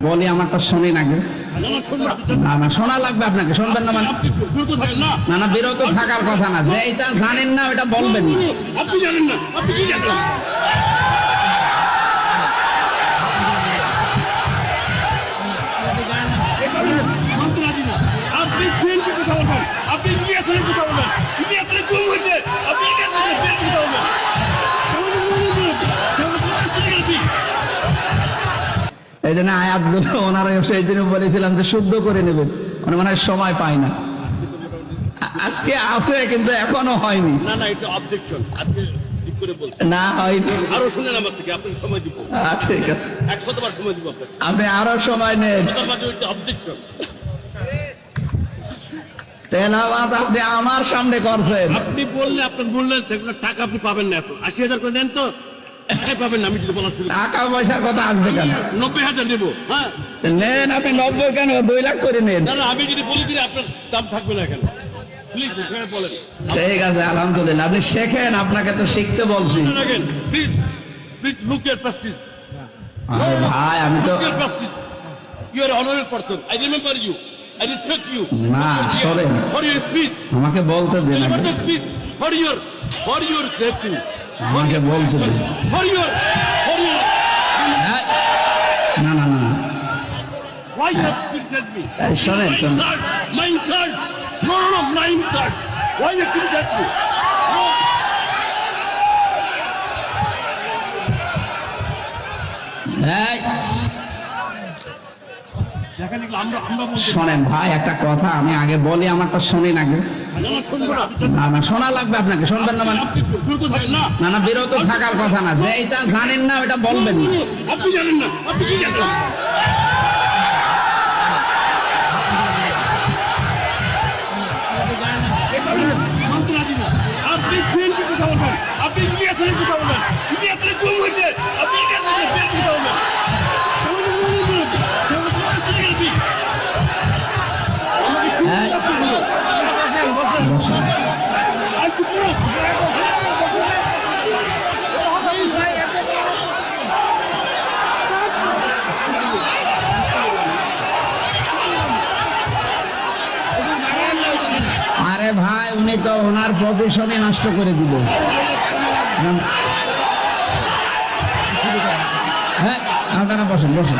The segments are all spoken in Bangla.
বলি আমারটা শুনি নাকি না, না, শোনা লাগবে আপনাকে শুনবেন না মানে না। না বিরত থাকার কথা না যে এটা জানেন না ওটা বলবেন না আপনি জানেন না আপনি কি জানেন? এই জন্য আয়াতগুলো ওনারা সেই দিনে বলেছিলাম যে শুদ্ধ করে নেবেন। মানে মনে হয় সময় পায় না। আজকে আছে কিন্তু এখনও হয়নি। না না এটা অবজেকশন আজকে ঠিক করে বলছি। না হয়নি। আরও শুনেন আমার থেকে আপনাকে সময় দিব। আ, ঠিক আছে। একশতবার সময় দিব আপনাকে। আপনি আরও সময় নেন অবজেকশন আপনি আমার সামনে করছেন। আপনি বললে আপনার মূল্যায়ন থাকবে টাকা আপনি পাবেন না এত। আশি হাজার করে নেন তো? টাকাই পাবেন না আমি যদি বলার শুরু টাকা পয়সার কথা আসবে কেন? নব্বই হাজার নেব হ্যাঁ? নেন আপনি নব্বই কেন? দুই লাখ করে নেন। না না আমি যদি বলি দিলে আপনার দাম থাকবে না এখানে ঠিক আছে আলহামদুলিল্লাহ। আপনি শেখেন আপনাকে তো শিখতে বলছি। প্লিজ প্লিজ লুক ইয়ার প্রেস্টিজ ভাই আমি তো look year prestige you are honoured person I remember you I respect you না, সরেন। ফর ইউর স্পিচ আমাকে বলতে দিন ফর ইউর ফর সেফটি আমাকে বলতে দিন হ্যাঁ? না না না? শোনেন, শোনেন। আমরা আমরা ভাই, একটা কথা আমি আগে বলি, আমারটা শুনি না না শোনা লাগবে আপনাকে, শুনবেন না মানে। না না, বিরত থাকার কথা না যে এটা জানেন না ওটা বলবেন না। আপনি উনি তো ওনার পজিশনে নষ্ট করে দিব। হ্যাঁ আপনারা বসেন বসেন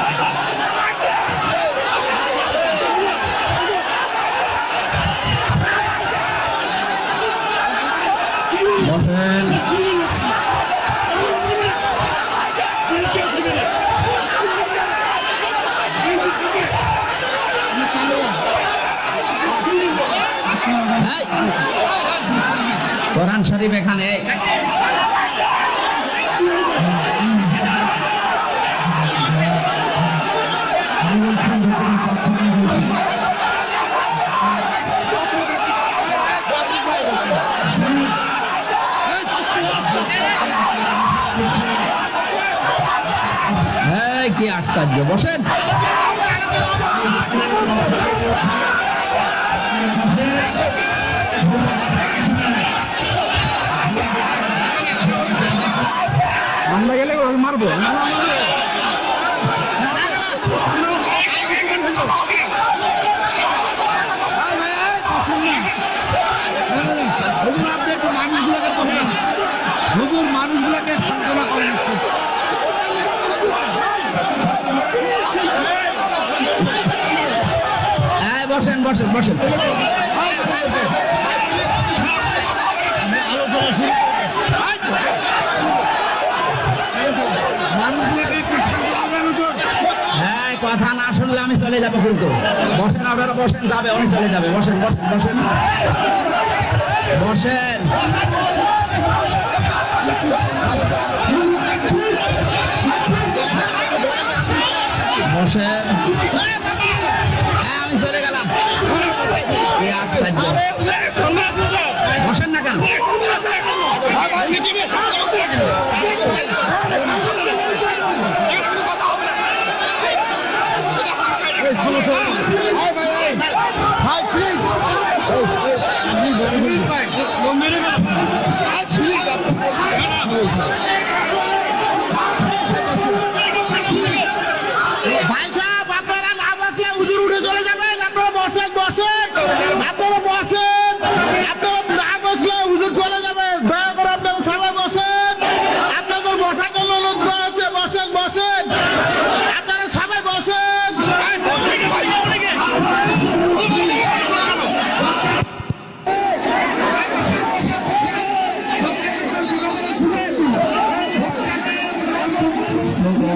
এই, কোরআন শরীফ এখানে। কি আশ্চর্য বসেন। আমরা গেলে মারবো হুজুর মানুষগুলোকে সান্ত্বনা করেন একটু। এই, বসেন বসেন বসেন মানুষগুলোকে একটু সান্ত্বনা দেন হুজুর। হ্যাঁ কথা না শুনলে আমি চলে যাব কিন্তু। বসেন আপনারা বসেন যাবে উনি চলে যাবে। বসেন বসেন বসেন। বসেন। হ্যাঁ, আমি চলে গেলাম।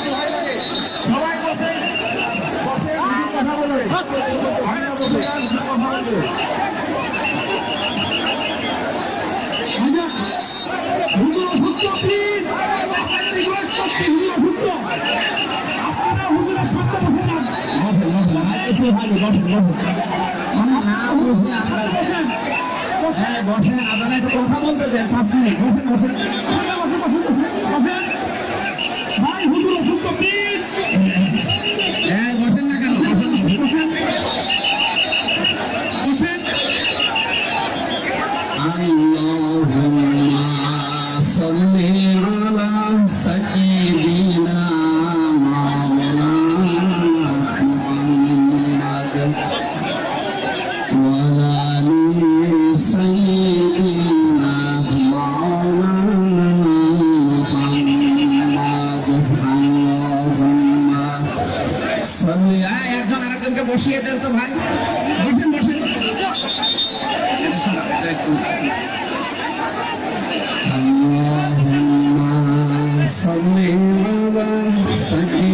সবাই বসে বসে কথা বলে। আপনারা একটু কথা বলতে দেন পাঁচ মিনিট। বসেন বসেন। Allahumma salli ala sakin.